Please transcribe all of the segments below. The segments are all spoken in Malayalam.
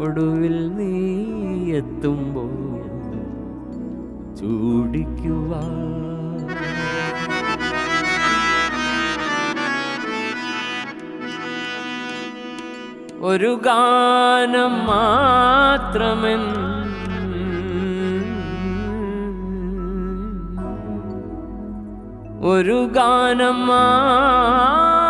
ഒടുവിൽ നീ എത്തുമ്പോൾ ചൂടിക്കുക ഒരു ഗാനം മാത്രമെൻ ഒരു ഗാനം മാത്രമെൻ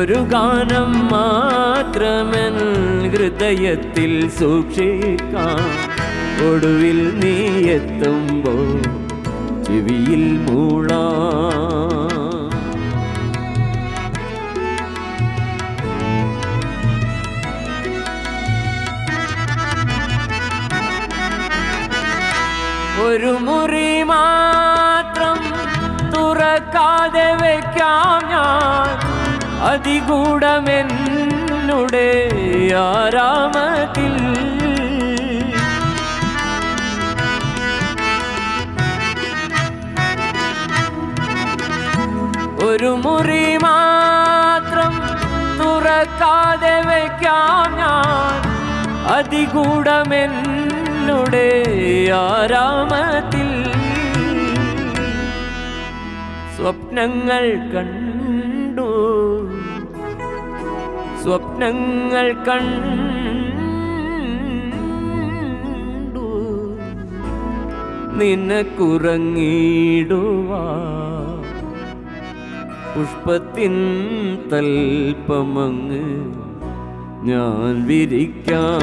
ഒരു ഗാനം മാത്രമൻ ഹൃദയത്തിൽ സൂക്ഷിക്കാം. ഒടുവിൽ നീ എത്തുമ്പോൾ ചെവിയിൽ മൂളാ. ഒരു മുറി അതികൂടമെന്നുടെ ആരാമത്തിൽ? ഒരു മുറി മാത്രം തുറക്കാതെ വയ്ക്കാം ഞാൻ. അതിഗൂഢമെന്നുടെ ആരാമത്തിൽ? സ്വപ്നങ്ങൾ കണ്ടു സ്വപ്നങ്ങൾ കണ്ടു. നിനക്കുറങ്ങിടുവാ പുഷ്പത്തിൻ തൽപ്പമങ്ങ് ഞാൻ വിരിക്കാം.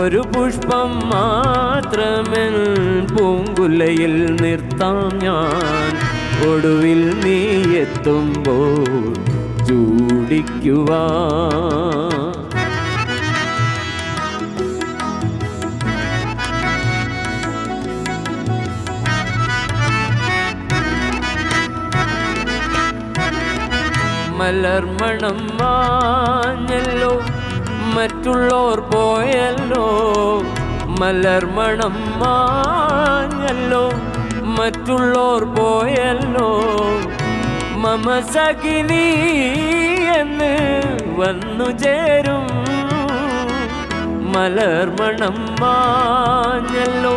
ഒരു പുഷ്പം മാത്രമെൻ പൂങ്കുലയിൽ നിർത്താം ഞാൻ. ഒടുവിൽ നീ എത്തുമ്പോൾ ചൂടിക്കുവാ മലർമണം മാഞ്ഞല്ലോ മറ്റുള്ളോർ പോയല്ലോ. മലർമണം മാഞ്ഞല്ലോ മറ്റുള്ളോർ പോയല്ലോ. മമ സഖിനി എന്ന് വന്നു ചേരും. മലർമണം മാഞ്ഞല്ലോ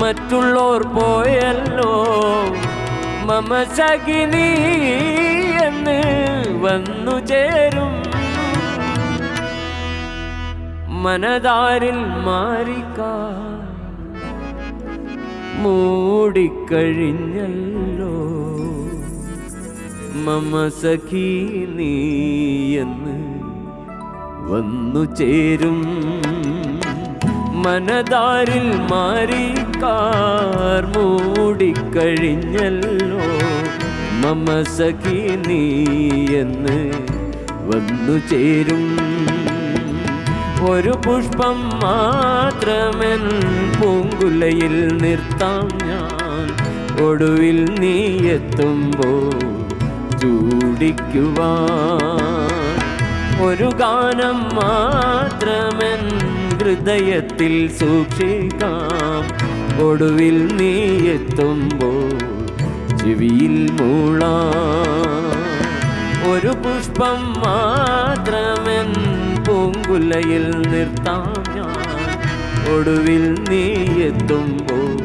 മറ്റുള്ളോർ പോയല്ലോ. മമ സഖിനി എന്ന് വന്നു ചേരും. മനതാരിൽ മാറിക്ക മൂടിക്കഴിഞ്ഞല്ലോ. മമ സഖി നീ എന്ന് വന്നു ചേരും. മനതാരിൽ മാറിക്കാർ മൂടിക്കഴിഞ്ഞല്ലോ മമ സഖി നീ എന്ന് വന്നു ചേരും. ഒരു പുഷ്പം മാത്രമെൻ പൂങ്കുലയിൽ നിർത്താം ഞാൻ. ഒടുവിൽ നീ എത്തുമ്പോൾ ചൂടിക്കുവാൻ ഒരു ഗാനം മാത്രമെൻ ഹൃദയത്തിൽ സൂക്ഷിക്കാം. ഒടുവിൽ നീ എത്തുമ്പോൾ ചെവിയിൽ മൂളാം. ഒരു പുഷ്പം മാത്രമെൻ പൂങ്കുലയിൽ നിർത്താം ഞാൻ. ഒടുവിൽ നീ എത്തുമ്പോൾ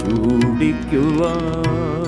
ചൂടിക്കുവാൻ.